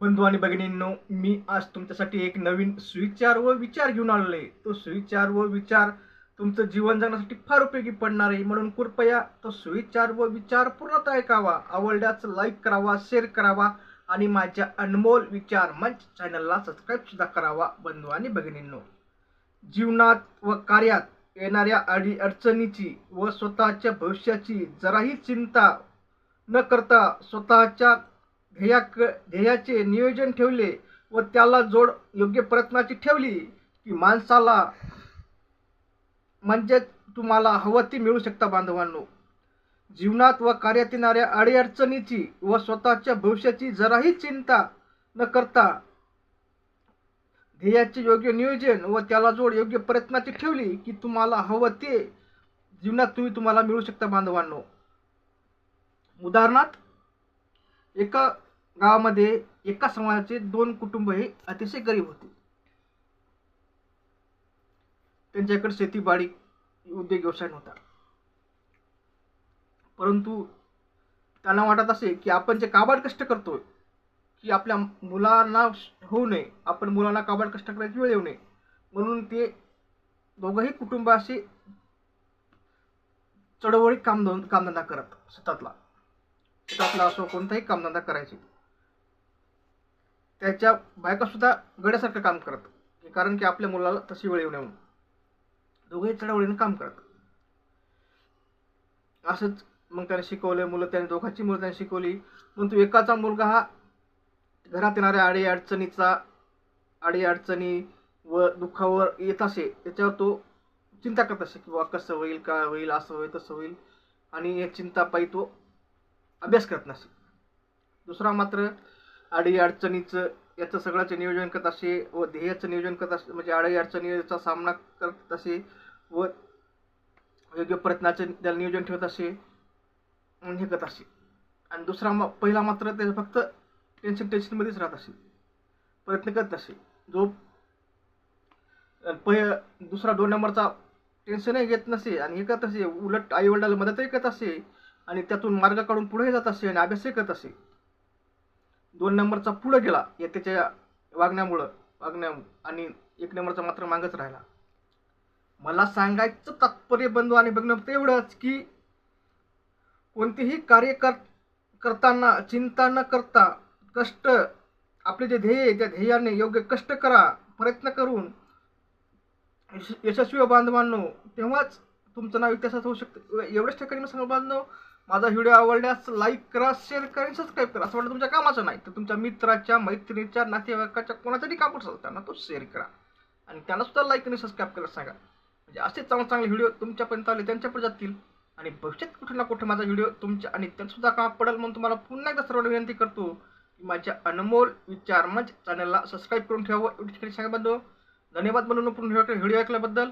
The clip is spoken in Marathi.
बंधू आणि भगिनींनो मी आज तुमच्यासाठी एक नवीन सुविचार व विचार घेऊन आलेलो आहे तो सुविचार व विचार तुमचं जीवन जगण्यासाठी फार उपयोगी पडणार आहे. म्हणून कृपया तो सुविचार व विचार पूर्णतः ऐकावा. आवडल्यास लाईक करावा शेअर करावा आणि माझ्या अनमोल विचार मंच चॅनलला सबस्क्राईब सुद्धा करावा बंधू आणि भगिनींनो. जीवनात व कार्यात येणाऱ्या अडी अडचणीची व स्वतःच्या भविष्याची जराही चिंता न करता स्वतःच्या ध्येया ध्येयाचे नियोजन ठेवले व त्याला जोड योग्य प्रयत्नाची ठेवली की माणसाला म्हणजे तुम्हाला हवं ती मिळू शकता बांधवांनो. जीवनात व कार्यात येणाऱ्या अडीअडचणीची व स्वतःच्या भविष्याची जराही चिंता न करता ध्येयाचे योग्य नियोजन व त्याला जोड योग्य प्रयत्नाची ठेवली की तुम्हाला हवं ते जीवनात तुम्ही तुम्हाला मिळू शकता बांधवांनो. उदाहरणार्थ एका गावामध्ये एका समाजाचे दोन कुटुंब हे अतिशय गरीब होते. त्यांच्याकडे शेतीबाडी उद्योग व्यवसाय नव्हता. परंतु त्यांना वाटत असे की आपण जे काबाड कष्ट करतोय की आपल्या मुलांना होऊ नये आपण मुलांना काबाड कष्ट करायची वेळ येऊ नये म्हणून ते दोघंही कुटुंब असे चळवळी काम कामधंदा करत शेतातला. शेतातला असो कोणताही कामधंदा करायचे. त्याच्या बायकासुद्धा गड्यासारखं काम करत कारण की आपल्या मुलाला तशी वेळ येऊ नये म्हणून. दोघेही चढवळीनं काम करत असंच मग त्याने शिकवले मुलं त्याने दोघांची मुलं त्याने शिकवली. परंतु एकाचा मुलगा हा घरात येणाऱ्या आडी अडचणीचा आडी अडचणी व दुःखावर येत असे त्याच्यावर तो चिंता करत असे की बा कसं होईल काय होईल असं होईल तसं होईल. आणि या चिंतापायी तो अभ्यास करत नसे. दुसरा मात्र अडी अडचणीचं याचं सगळ्याचं नियोजन करत असे व ध्येयाचं नियोजन करत असे म्हणजे अडी अडचणीचा सामना करत असे व योग्य प्रयत्नाचं त्याला नियोजन ठेवत असे हे करत असे. आणि दुसरा मा पहिला मात्र ते फक्त टेन्शन टेन्शनमध्येच राहत असे. प्रयत्न करत असे. जो पहि दुसरा दोन नंबरचा टेन्शनही घेत नसे आणि हे करत असे. उलट आईवडिलाला मदतही करत असे आणि त्यातून मार्ग काढून पुढेही जात असे आणि अभ्यासही करत असे. दोन नंबरचा पुढं गेला या त्याच्या वागण्यामुळं वागण्या आणि एक नंबरचा मात्र मागच राहिला. मला सांगायचं तात्पर्य बंधू आणि बघणं फक्त एवढंच की कोणतेही कार्य कर करताना चिंता न करता कष्ट आपले जे ध्येय त्या ध्येयाने योग्य कष्ट करा प्रयत्न करून यश यशस्वी हो बांधवांनो. तेव्हाच तुमचं नाव इतिहासात होऊ शकतं. एवढ्याच ठिकाणी मी सांगू बांधव माझा व्हिडिओ आवडल्यास लाईक करा शेअर करा आणि सबस्क्राईब करा. असं वाटलं तुमच्या कामाचं नाही तर तुमच्या मित्राच्या मैत्रिणीच्या नातेवाईकाच्या कोणाचाही काम असेल त्यांना तो शेअर करा. आणि त्यांना सुद्धा लाईक आणि सबस्क्राईब करायला सांगा. म्हणजे असे चांगले चांगले व्हिडिओ तुमच्यापर्यंत आले त्यांच्यापर्यंत जातील. आणि भविष्यात कुठे ना कुठे माझा व्हिडिओ तुमच्या आणि त्यांनासुद्धा काम पडेल म्हणून तुम्हाला पुन्हा एकदा सर्वांना विनंती करतो की माझ्या अनमोल विचार मंच चॅनलला सबस्क्राईब करून ठेवावं एवढी ठिकाणी सांगा बंधू. धन्यवाद म्हणून पूर्ण व्हिडिओ ऐकल्याबद्दल.